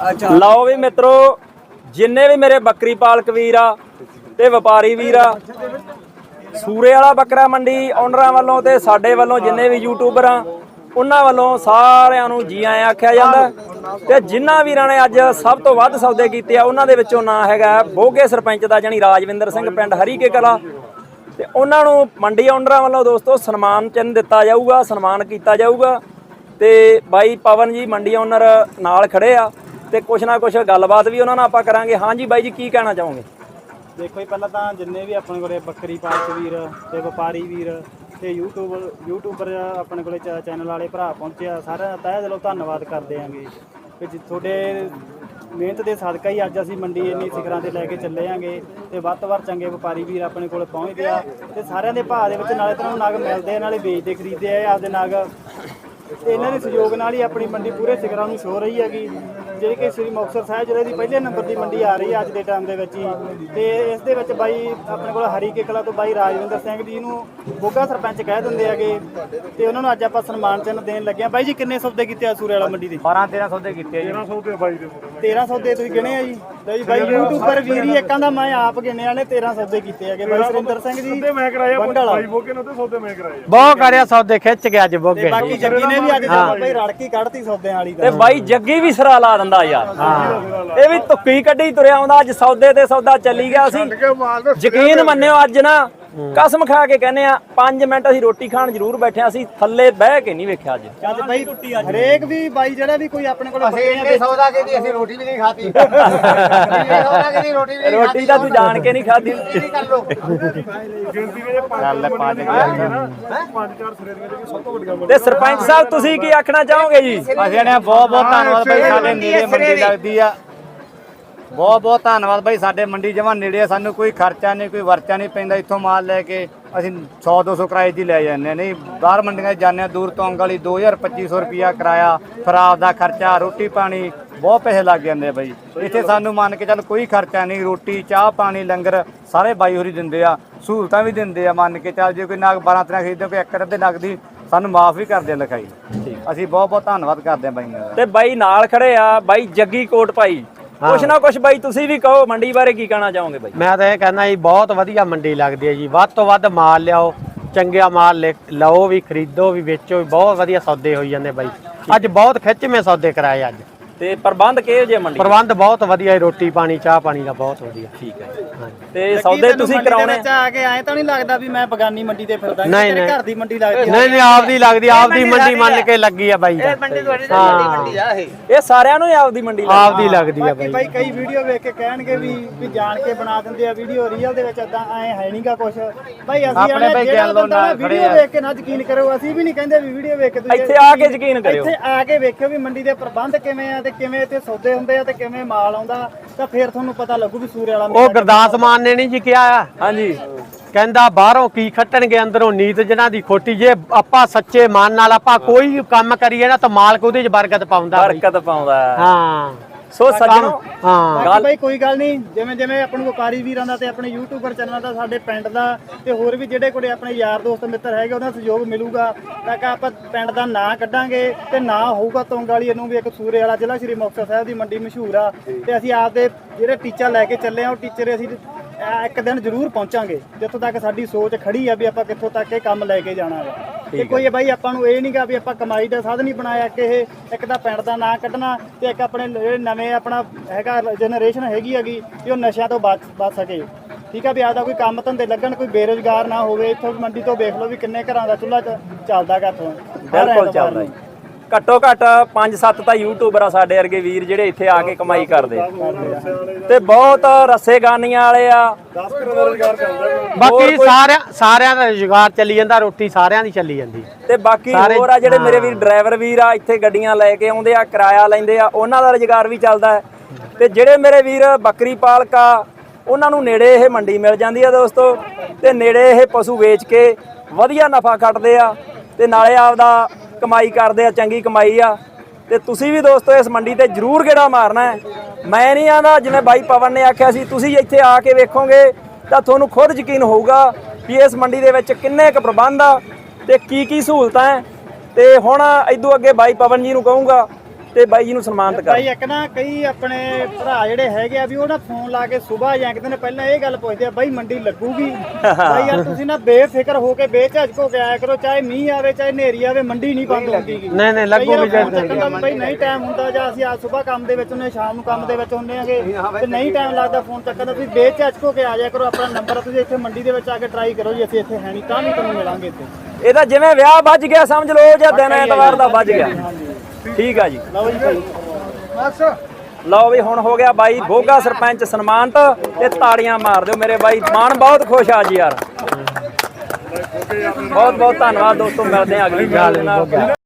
ਅੱਛਾ। ਲਓ ਵੀ ਮਿੱਤਰੋ, ਜਿੰਨੇ ਵੀ ਮੇਰੇ ਬੱਕਰੀ ਪਾਲਕ ਵੀਰ ਆ ਤੇ ਵਪਾਰੀ ਵੀਰ ਆ, ਸੂਰੇ ਵਾਲਾ ਬੱਕਰਾ ਮੰਡੀ ਓਨਰਾਂ ਵੱਲੋਂ ਤੇ ਸਾਡੇ ਵੱਲੋਂ ਜਿੰਨੇ ਵੀ ਯੂਟਿਊਬਰ ਆ, ਉਹਨਾਂ ਵੱਲੋਂ ਸਾਰਿਆਂ ਨੂੰ ਜੀ ਆਇਆਂ ਆਖਿਆ ਜਾਂਦਾ। ਤੇ ਜਿਨ੍ਹਾਂ ਵੀਰਾਂ ਨੇ ਅੱਜ ਸਭ ਤੋਂ ਵੱਧ ਸੌਦੇ ਕੀਤੇ ਆ, ਉਹਨਾਂ ਦੇ ਵਿੱਚੋਂ ਨਾਂ ਹੈਗਾ ਬੋਗੇ ਸਰਪੰਚ ਦਾ ਜਾਨੀ ਰਾਜਵਿੰਦਰ ਸਿੰਘ ਪਿੰਡ ਹਰੀਕੇ ਕਲਾ। ਤੇ ਉਹਨਾਂ ਨੂੰ ਮੰਡੀ ਓਨਰਾਂ ਵੱਲੋਂ ਦੋਸਤੋ ਸਨਮਾਨ ਚਿੰਨ੍ਹ ਦਿੱਤਾ ਜਾਊਗਾ, ਸਨਮਾਨ ਕੀਤਾ ਜਾਊਗਾ। ਤੇ ਬਾਈ ਪਵਨ ਜੀ, ਮੰਡੀ ਓਨਰ ਨਾਲ ਖੜੇ ਆ। ਤੇ ਕੁਛ ਨਾ ਕੁਛ ਗੱਲਬਾਤ ਵੀ ਉਹਨਾਂ ਨਾਲ ਆਪਾਂ ਕਰਾਂਗੇ। ਹਾਂਜੀ ਬਾਈ ਜੀ, ਕੀ ਕਹਿਣਾ ਚਾਹੋਗੇ? ਦੇਖੋ ਜੀ, ਪਹਿਲਾਂ ਤਾਂ ਜਿੰਨੇ ਵੀ ਆਪਣੇ ਕੋਲੇ ਬੱਕਰੀ ਪਾਲਕ ਵੀਰ, ਤੇ ਵਪਾਰੀ ਵੀਰ, ਤੇ YouTube ਯੂਟਿਊਬਰ ਆਪਣੇ ਕੋਲੇ ਚੈ- ਚੈਨਲ ਵਾਲੇ ਭਰਾ ਪਹੁੰਚਿਆ ਸਾਰਿਆਂ ਦਾ ਤਹਿ ਦਿਲੋਂ ਧੰਨਵਾਦ ਕਰਦੇ ਆਂਗੇ ਕਿ ਜੀ, ਤੁਹਾਡੇ ਮਿਹਨਤ ਦੇ ਸਦਕਾ ਹੀ ਅੱਜ ਅਸੀਂ ਮੰਡੀ ਇੰਨੀ ਸਿਖਰਾਂ ਤੇ ਲੈ ਕੇ ਚੱਲੇ ਆਂਗੇ, ਤੇ ਵੱਧ ਤੋਂ ਵੱਧ ਚੰਗੇ ਵਪਾਰੀ ਵੀਰ ਆਪਣੇ ਕੋਲ ਪਹੁੰਚਦੇ ਆ, ਤੇ ਸਾਰਿਆਂ ਦੇ ਭਾਅ ਦੇ ਵਿੱਚ ਨਾਲੇ ਤੁਹਾਨੂੰ ਨਗ ਮਿਲਦੇ ਆ, ਨਾਲੇ ਵੇਚਦੇ, ਖਰੀਦਦੇ ਆ ਆਪਦੇ ਨਗ। ਤੇ ਇਹਨਾਂ ਦੇ ਸਹਿਯੋਗ ਨਾਲ ਹੀ ਆਪਣੀ ਮੰਡੀ ਪੂਰੇ ਸਿਖਰਾਂ ਨੂੰ ਛੋ ਰਹੀ ਹੈਗੀ। ਜਿਹੜੀ ਕਿ ਸ੍ਰੀ ਮੁਕਤਸਰ ਸਾਹਿਬ ਜ਼ਿਲ੍ਹੇ ਦੀ ਪਹਿਲੇ ਨੰਬਰ ਦੀ ਮੰਡੀ ਆ ਰਹੀ ਹੈ ਅੱਜ ਦੇ ਟਾਈਮ ਦੇ ਵਿੱਚ ਹੀ। ਤੇ ਇਸ ਦੇ ਵਿੱਚ ਬਾਈ ਆਪਣੇ ਕੋਲ ਹਰੀਕੇ ਕਲਾ ਤੋਂ ਬਾਈ ਰਾਜਵਿੰਦਰ ਸਿੰਘ ਜੀ ਨੂੰ ਬੋਗਾ ਸਰਪੰਚ ਕਹਿ ਦਿੰਦੇ ਹੈਗੇ। ਤੇ ਉਹਨਾਂ ਨੂੰ ਅੱਜ ਆਪਾਂ ਸਨਮਾਨ ਚਿੰਨ੍ਹ ਦੇਣ ਲੱਗੇ ਆ ਬਾਈ ਜੀ ਕਿੰਨੇ ਸੌਦੇ ਕੀਤੇ ਆ ਸੂਰੇ ਵਾਲਾ ਮੰਡੀ ਦੇ? 12 13 ਸੌਦੇ ਕੀਤੇ ਜੀ। 13 ਸੌਦੇ ਤੁਸੀਂ ਗਿਣੇ ਆ ਜੀ। ਜੀ ਬਾਈ ਯੂਟਿਊਬਰ ਵੀਰ ਹੀ ਇੱਕਾਂ ਦਾ ਮੈਂ ਆਪ ਗਿਣਿਆ ਨੇ 13 ਸੌਦੇ ਕੀਤੇ ਹੈਗੇ। ਬਾਈ ਸੁਰਿੰਦਰ ਸਿੰਘ ਜੀ ਮੈਂ ਕਰਾਇਆ ਬਾਈ ਬੋਗੇ ਨੂੰ ਤੇ ਸੌਦੇ ਮੈਂ ਕਰਾਏ ਬਹੁਤ ਕਰਿਆ ਸੌਦੇ ਖਿੱਚ ਗਿਆ ਅੱਜ ਬੋਗੇ। ਬਾਕੀ ਜੱਗੀ ਨੇ ਵੀ ਅੱਜ ਬਾਈ ਰੜਕੀ ਕੱਢਤੀ ਸੌਦਿਆਂ ਵਾਲੀ ਤੇ। ਬਾਈ ਜੱਗੀ ਵੀ ਸਿਰਾ ਲਾ ਦਿੰਦਾ ਯਾਰ। ਇਹ ਵੀ ਧੁੱਪੀ ਕੱਢੀ ਤੁਰਿਆ ਆਉਂਦਾ ਅੱਜ ਸੌਦੇ ਤੇ ਸੌਦਾ ਚੱਲੀ ਗਿਆ ਸੀ। ਯਕੀਨ ਮੰਨਿਓ ਅੱਜ ਨਾ। ਕਸਮ ਖਾ ਕੇ ਕਹਿੰਦੇ ਆ 5 ਮਿੰਟ ਅਸੀਂ ਰੋਟੀ ਖਾਣ ਜ਼ਰੂਰ ਬੈਠੇ ਆ ਅਸੀਂ ਥੱਲੇ ਬਹਿ ਕੇ ਨਹੀਂ ਵੇਖਿਆ ਅੱਜ। ਅੱਜ ਬਾਈ ਹਰੇਕ ਵੀ ਬਾਈ ਜਿਹੜਾ ਵੀ ਕੋਈ ਆਪਣੇ ਕੋਲ ਬੱਕਰੀਆਂ ਇਹ ਸੌਦਾ ਕਹਿੰਦੀ ਅਸੀਂ ਰੋਟੀ ਵੀ ਨਹੀਂ ਖਾਤੀ ਰੋਟੀ ਵੀ ਨਹੀਂ ਰੋਟੀ ਤਾਂ ਤੂੰ ਜਾਣ ਕੇ ਨਹੀਂ ਖਾਧੀ। ਖਾਤੀ ਕਰ ਲੋ ਤੇ ਸਰਪੰਚ ਸਾਹਿਬ ਤੁਸੀਂ ਕੀ ਆਖਣਾ ਚਾਹੋਗੇ ਜੀ? ਅਸੀਂ ਨੇ ਬਹੁਤ ਬਹੁਤ ਧੰਨਵਾਦ ਬਾਈ ਸਾਡੇ ਨੇੜੇ ਮੰਡੀ ਲੱਗਦੀ ਆ। ਬਹੁਤ ਬਹੁਤ ਧੰਨਵਾਦ ਬਾਈ ਸਾਡੇ ਮੰਡੀ ਜਮਾ ਨੇੜੇ ਆ, ਸਾਨੂੰ ਕੋਈ ਖਰਚਾ ਨਹੀਂ ਕੋਈ ਵਰਚਾ ਨਹੀਂ ਪੈਂਦਾ ਇੱਥੋਂ ਮਾਲ ਲੈ ਕੇ ਅਸੀਂ 100 200 ਕਿਰਾਏ ਦੀ ਲੈ ਜਾਂਦੇ। ਨਹੀਂ ਬਾਹਰ ਮੰਡੀਆਂ 'ਚ ਜਾਂਦੇ ਹਾਂ ਦੂਰ ਤੋਂ ਅੰਗਲੀ 2000 2500 ਰੁਪਿਆ ਕਿਰਾਇਆ ਫਿਰ ਆਪ ਦਾ ਖਰਚਾ ਰੋਟੀ ਪਾਣੀ ਬਹੁਤ ਪੈਸੇ ਲੱਗ ਜਾਂਦੇ ਆ ਬਾਈ। ਇੱਥੇ ਸਾਨੂੰ ਮੰਨ ਕੇ ਚੱਲ ਕੋਈ ਖਰਚਾ ਨਹੀਂ ਰੋਟੀ ਚਾਹ ਪਾਣੀ ਲੰਗਰ ਸਾਰੇ ਬਾਈ ਹੋਰੀ ਦਿੰਦੇ ਆ ਸਹੂਲਤਾਂ ਵੀ ਦਿੰਦੇ ਆ ਮੰਨ ਕੇ ਚੱਲ ਜੇ ਕੋਈ ਨਾਗ 12 13 ਖਰੀਦਦੇ ਕੋਈ ਇੱਕ ਅੱਧੇ ਨਗ ਦੀ ਸਾਨੂੰ ਮਾਫ ਵੀ ਕਰਦੇ ਆ ਲਿਖਾਈ। ਅਸੀਂ ਬਹੁਤ ਬਹੁਤ ਧੰਨਵਾਦ ਕਰਦੇ ਆ ਬਾਈਆਂ ਦਾ। ਤੇ ਬਾਈ ਨਾਲ ਖੜੇ ਆ ਬਾਈ ਜੱਗੀ ਕੋਟ ਭਾਈ। ਕੁਛ ਨਾ ਕੁਛ ਬਾਈ ਤੁਸੀਂ ਵੀ ਕਹੋ ਮੰਡੀ ਬਾਰੇ ਕੀ ਕਹਿਣਾ ਚਾਹੋਗੇ ਬਾਈ? ਮੈਂ ਤਾਂ ਇਹ ਕਹਿੰਦਾ ਜੀ ਬਹੁਤ ਵਧੀਆ ਮੰਡੀ ਲੱਗਦੀ ਹੈ ਜੀ। ਵੱਧ ਤੋਂ ਵੱਧ ਮਾਲ ਲਿਆਓ ਚੰਗਿਆ ਮਾਲ ਲੈ- ਲਓ ਵੀ ਖਰੀਦੋ ਵੀ ਵੇਚੋ ਵੀ ਬਹੁਤ ਵਧੀਆ ਸੌਦੇ ਹੋਈ ਜਾਂਦੇ ਬਾਈ। ਅੱਜ ਬਹੁਤ ਖਿੱਚਵੇਂ ਸੌਦੇ ਕਰਾਏ ਅੱਜ। ਤੇ ਪ੍ਰਬੰਧ ਕਿਹੋ ਜੇ ਮੰਡੀ ਪ੍ਰਬੰਧ ਬਹੁਤ ਵਧੀਆ ਹੈ ਰੋਟੀ ਪਾਣੀ ਚਾਹ ਪਾਣੀ ਦਾ ਬਹੁਤ ਵਧੀਆ। ਠੀਕ ਹੈ ਤੇ ਸੌਦੇ ਤੁਸੀਂ ਕਰਾਉਣੇ ਵਿੱਚ ਆ ਕੇ ਐ ਤਾਂ ਨਹੀਂ ਲੱਗਦਾ ਵੀ ਮੈਂ ਬਗਾਨੀ ਮੰਡੀ ਤੇ ਫਿਰਦਾ ਨਹੀਂ, ਤੇਰੇ ਨਹੀਂ। ਘਰ ਦੀ ਮੰਡੀ ਲੱਗਦੀ ਨਹੀਂ ਨਹੀਂ ਆਪਦੀ ਲੱਗਦੀ ਆਪਦੀ ਮੰਡੀ ਮੰਨ ਕੇ ਲੱਗੀ ਆ ਬਾਈ ਦਾ ਹਾਂ। ਇਹ। ਸਾਰਿਆਂ ਨੂੰ ਹੀ ਆਪਦੀ ਮੰਡੀ ਲੱਗਦੀ ਆਪਦੀ ਲੱਗਦੀ ਆ ਬਾਈ। ਬਾਈ ਕਈ ਵੀਡੀਓ ਵੇਖ ਕੇ ਕਹਿਣਗੇ ਵੀ ਵੀ ਜਾਣ ਕੇ ਬਣਾ ਦਿੰਦੇ ਆ ਵੀਡੀਓ ਰੀਅਲ ਦੇ ਵਿੱਚ ਏਦਾਂ ਐ ਹੈ ਨਹੀਂਗਾ ਕੁਝ ਬਾਈ ਅਸੀਂ ਆਪਣੇ ਬਾਈ ਗੈਲੋਂ ਨਾਲ ਖੜੇ ਵੀਡੀਓ ਆ। ਵੇਖ ਕੇ ਨਾ ਯਕੀਨ ਕਰੋ ਅਸੀਂ ਵੀ ਨਹੀਂ ਕਹਿੰਦੇ ਵੀ ਵੀਡੀਓ ਵੇਖ ਕੇ ਤੁਸੀਂ ਇੱਥੇ ਆ ਕੇ ਯਕੀਨ ਕਰਿਓ। ਇੱਥੇ ਆ ਕੇ ਵੇਖਿਓ ਵੀ ਮੰਡੀ ਦੇ ਪ੍ਰਬੰਧ ਕਿਵੇਂ ਆ ਤੇ ਕਿਵੇਂ ਇੱਥੇ ਸੌਦੇ ਹੁੰਦੇ ਆ ਤੇ ਕਿਵੇਂ ਮਾਲ ਆਉਂਦਾ ਤਾਂ ਫਿਰ ਤੁਹਾਨੂੰ ਪਤਾ ਲੱਗੂ ਵੀ ਸੂਰੇ ਵਾਲਾ ਉਹ ਗੁਰਦਾਸ ਮਾਨ ਨੇ ਨਹੀਂ ਜੀ ਕਿਹਾ ਆ ਹਾਂਜੀ ਕਹਿੰਦਾ ਬਾਹਰੋਂ ਕੀ ਖੱਟਣਗੇ ਅੰਦਰੋਂ ਨੀਤ ਜਿਹਨਾਂ ਦੀ ਖੋਟੀ ਜੇ ਆਪਾਂ ਸੱਚੇ ਮਨ ਨਾਲ ਆਪਾਂ ਕੋਈ ਕੰਮ ਕਰੀਏ ਨਾ ਤਾਂ ਮਾਲਕ ਉਹਦੇ 'ਚ ਬਰਕਤ ਪਾਉਂਦਾ। ਬਰਕਤ ਪਾਉਂਦਾ ਹੈ। ਸੋ ਸੱਜਣੋ ਹਾਂ। ਬਾਕੀ ਬਾਈ ਕੋਈ ਗੱਲ ਨਹੀਂ ਜਿਵੇਂ ਜਿਵੇਂ ਆਪਣੇ ਵਪਾਰੀ ਵੀਰਾਂ ਦਾ ਤੇ ਆਪਣੇ ਯੂਟਿਊਬਰ ਚੈਨਲ ਦਾ ਸਾਡੇ ਪਿੰਡ ਦਾ ਤੇ ਹੋਰ ਵੀ ਜਿਹੜੇ ਕੋਲੇ ਆਪਣੇ ਯਾਰ ਦੋਸਤ ਮਿੱਤਰ ਹੈਗੇ ਉਹਨਾਂ ਦਾ ਸਹਿਯੋਗ ਮਿਲੂਗਾ। ਤਾਂ ਕਿ ਆਪਾਂ ਪਿੰਡ ਦਾ ਨਾਂ ਕੱਢਾਂਗੇ ਤੇ ਨਾਂ ਹੋਊਗਾ ਤੁੰਗ ਵਾਲੀ ਨੂੰ ਵੀ ਇੱਕ ਸੂਰੇ ਵਾਲਾ ਜ਼ਿਲ੍ਹਾ ਸ਼੍ਰੀ ਮੁਕਤਸਰ ਸਾਹਿਬ ਦੀ ਮੰਡੀ ਮਸ਼ਹੂਰ ਆ। ਤੇ ਅਸੀਂ ਆਪਦੇ ਜਿਹੜੇ ਟੀਚਾ ਲੈ ਕੇ ਚੱਲੇ ਆ ਉਹ ਟੀਚਰ ਅਸੀਂ ਇੱਕ ਦਿਨ ਜ਼ਰੂਰ ਪਹੁੰਚਾਂਗੇ ਜਿੱਥੋਂ ਤੱਕ ਸਾਡੀ ਸੋਚ ਖੜੀ ਆ ਵੀ ਆਪਾਂ ਕਿੱਥੋਂ ਤੱਕ ਇਹ ਕੰਮ ਲੈ ਕੇ ਜਾਣਾ ਹੈ ਤੇ ਕੋਈ ਬਾਈ ਆਪਾਂ ਨੂੰ ਇਹ ਨਹੀਂਗਾ ਵੀ ਆਪਾਂ ਕਮਾਈ ਦਾ ਸਾਧਨ ਹੀ ਬਣਾਇਆ ਕਿ ਇਹ ਇੱਕ ਤਾਂ ਪਿੰਡ ਦਾ ਨਾਂ ਕੱਢਣਾ ਤੇ ਇੱਕ ਆਪਣੇ ਜਿਹੜੇ ਨਵੇਂ ਆਪਣਾ ਹੈਗਾ ਜਨਰੇਸ਼ਨ ਹੈਗੀ ਹੈਗੀ ਕਿ ਉਹ ਨਸ਼ਿਆਂ ਤੋਂ ਬਚ ਬਚ ਸਕੇ। ਠੀਕ ਆ ਵੀ ਆਪਦਾ ਕੋਈ ਕੰਮ ਧੰਦੇ ਲੱਗਣ ਕੋਈ ਬੇਰੋਜ਼ਗਾਰ ਨਾ ਹੋਵੇ ਇੱਥੋਂ ਮੰਡੀ ਤੋਂ ਵੇਖ ਲਓ ਵੀ ਕਿੰਨੇ ਘਰਾਂ ਦਾ ਚੁੱਲ੍ਹਾ ਚੱਲਦਾ ਇੱਥੋਂ ਬਾਹਰ ਬਿਲਕੁਲ ਚੱਲਦਾ ਘੱਟੋ ਘੱਟ 5-7 ਤਾਂ ਯੂਟਿਊਬਰ ਆ ਸਾਡੇ ਵਰਗੇ ਵੀਰ ਜਿਹੜੇ ਇੱਥੇ ਆ ਕੇ ਕਮਾਈ ਕਰਦੇ। ਤੇ ਬਹੁਤ ਰੱਸੇ ਗਾਨੀਆਂ ਵਾਲੇ ਆ। ਬਾਕੀ ਸਾਰਿਆਂ ਸਾਰਿਆਂ ਦਾ ਰੁਜ਼ਗਾਰ ਚੱਲੀ ਜਾਂਦਾ ਰੋਟੀ ਸਾਰਿਆਂ ਦੀ ਚੱਲੀ ਜਾਂਦੀ। ਤੇ ਬਾਕੀ ਹੋਰ ਆ ਜਿਹੜੇ ਮੇਰੇ ਵੀਰ ਡਰਾਈਵਰ ਵੀਰ ਆ ਇੱਥੇ ਗੱਡੀਆਂ ਲੈ ਕੇ ਆਉਂਦੇ ਆ ਕਿਰਾਇਆ ਲੈਂਦੇ ਆ ਉਹਨਾਂ ਦਾ ਰੁਜ਼ਗਾਰ ਵੀ ਚੱਲਦਾ ਹੈ। ਤੇ ਜਿਹੜੇ ਮੇਰੇ ਵੀਰ ਬੱਕਰੀ ਪਾਲਕ ਆ ਉਹਨਾਂ ਨੂੰ ਨੇੜੇ ਇਹ ਮੰਡੀ ਮਿਲ ਜਾਂਦੀ ਆ ਦੋਸਤੋ। ਤੇ ਨੇੜੇ ਇਹ ਪਸ਼ੂ ਵੇਚ ਕੇ ਵਧੀਆ ਨਫਾ ਕੱਟਦੇ ਆ। ਤੇ ਨਾਲੇ ਆਪਦਾ ਕਮਾਈ ਕਰਦੇ ਆ, ਚੰਗੀ ਕਮਾਈ ਆ। ਤੇ ਤੁਸੀਂ ਵੀ ਦੋਸਤੋ ਇਸ ਮੰਡੀ ਤੇ ਜ਼ਰੂਰ ਗੇੜਾ ਮਾਰਨਾ ਹੈ। ਮੈਂ ਨਹੀਂ ਆਂਦਾ, ਜਿਵੇਂ ਬਾਈ ਪਵਨ ਨੇ ਆਖਿਆ ਸੀ, ਤੁਸੀਂ ਇੱਥੇ ਆ ਕੇ ਵੇਖੋਗੇ ਤਾਂ ਤੁਹਾਨੂੰ ਖੁਦ ਯਕੀਨ ਹੋਊਗਾ ਵੀ ਇਸ ਮੰਡੀ ਦੇ ਵਿੱਚ ਕਿੰਨੇ ਕੁ ਪ੍ਰਬੰਧ ਆ ਤੇ ਕੀ ਕੀ ਸਹੂਲਤਾਂ ਹੈ। ਤੇ ਹੁਣ ਇਦੋਂ ਅੱਗੇ ਬਾਈ ਪਵਨ ਜੀ ਨੂੰ ਕਹੂੰਗਾ ਤੇ ਬਾਈ ਜੀ ਨੂੰ ਸਨਮਾਨਿਤ ਕਰ। ਭਾਈ ਇੱਕ ਨਾ ਕਈ ਆਪਣੇ ਭਰਾ ਜਿਹੜੇ ਹੈਗੇ ਆ ਵੀ ਉਹ ਨਾ ਫੋਨ ਲਾ ਕੇ ਸਵੇਰ ਜਾਂ ਕਿਤੇ ਨੇ ਪਹਿਲਾਂ ਇਹ ਗੱਲ ਪੁੱਛਦੇ ਆ ਬਾਈ ਮੰਡੀ ਲੱਗੂਗੀ? ਬਾਈ ਯਾਰ ਤੁਸੀਂ ਨਾ ਬੇਫਿਕਰ ਹੋ ਕੇ ਬੇਝਿਜਕ ਹੋ ਕੇ ਆਇਆ ਕਰੋ ਚਾਹੇ ਮੀਂਹ ਆਵੇ ਚਾਹੇ ਹਨੇਰੀ ਆਵੇ ਮੰਡੀ ਨਹੀਂ ਬੰਦ ਹੁੰਦੀ। ਗੀ। ਨਹੀਂ ਨਹੀਂ ਕਈ ਵਾਰ ਫੋਨ ਚੱਕਣ ਦਾ ਵੀ ਬਾਈ ਨਹੀਂ ਟਾਈਮ ਹੁੰਦਾ ਜਾਂ ਅਸੀਂ ਅੱਜ ਸਵੇਰ ਕੰਮ ਦੇ ਵਿੱਚ ਹੁੰਨੇ ਸ਼ਾਮ ਨੂੰ ਕੰਮ ਦੇ ਵਿੱਚ ਹੁੰਨੇ ਆਗੇ ਤੇ ਨਹੀਂ ਟਾਈਮ ਲੱਗਦਾ ਫੋਨ ਚੱਕਣ ਦਾ ਤੁਸੀਂ ਬੇਝਿਜਕ ਹੋ ਕੇ ਆ ਜਾਇਆ ਕਰੋ ਆਪਣਾ ਨੰਬਰ ਤੁਸੀਂ ਇੱਥੇ ਮੰਡੀ ਦੇ ਵਿੱਚ ਆ ਕੇ ਟਰਾਈ ਕਰੋ ਜੀ ਅਸੀਂ ਇੱਥੇ ਹੈ ਨਹੀਂ ਤਾਂ ਵੀ ਤੁਹਾਨੂੰ ਮਿਲਾਂਗੇ ਇੱਥੇ। ਇਹਦਾ ਜਿਵੇਂ ਵਿਆਹ ਵੱਜ ਗਿਆ ਸਮਝ ਲਓ ਜਾਂ ਦਿਨ ਐਤਵਾਰ ਦਾ ਵੱਜ ਗਿਆ। ਠੀਕ ਆ ਜੀ। ਲਓ ਬਸ। ਵੀ ਹੁਣ ਹੋ ਗਿਆ ਬਾਈ ਬੋਗਾ ਸਰਪੰਚ ਸਨਮਾਨਿਤ ਤੇ ਤਾੜੀਆਂ ਮਾਰ ਦਿਓ ਮੇਰੇ ਬਾਈ। ਮਾਨ ਬਹੁਤ ਖੁਸ਼ ਆ ਜੀ ਯਾਰ। ਬਹੁਤ ਬਹੁਤ ਧੰਨਵਾਦ ਦੋਸਤੋ ਮਿਲਦੇ ਆ ਅਗਲੀ ਗੱਲ ਨਾਲ।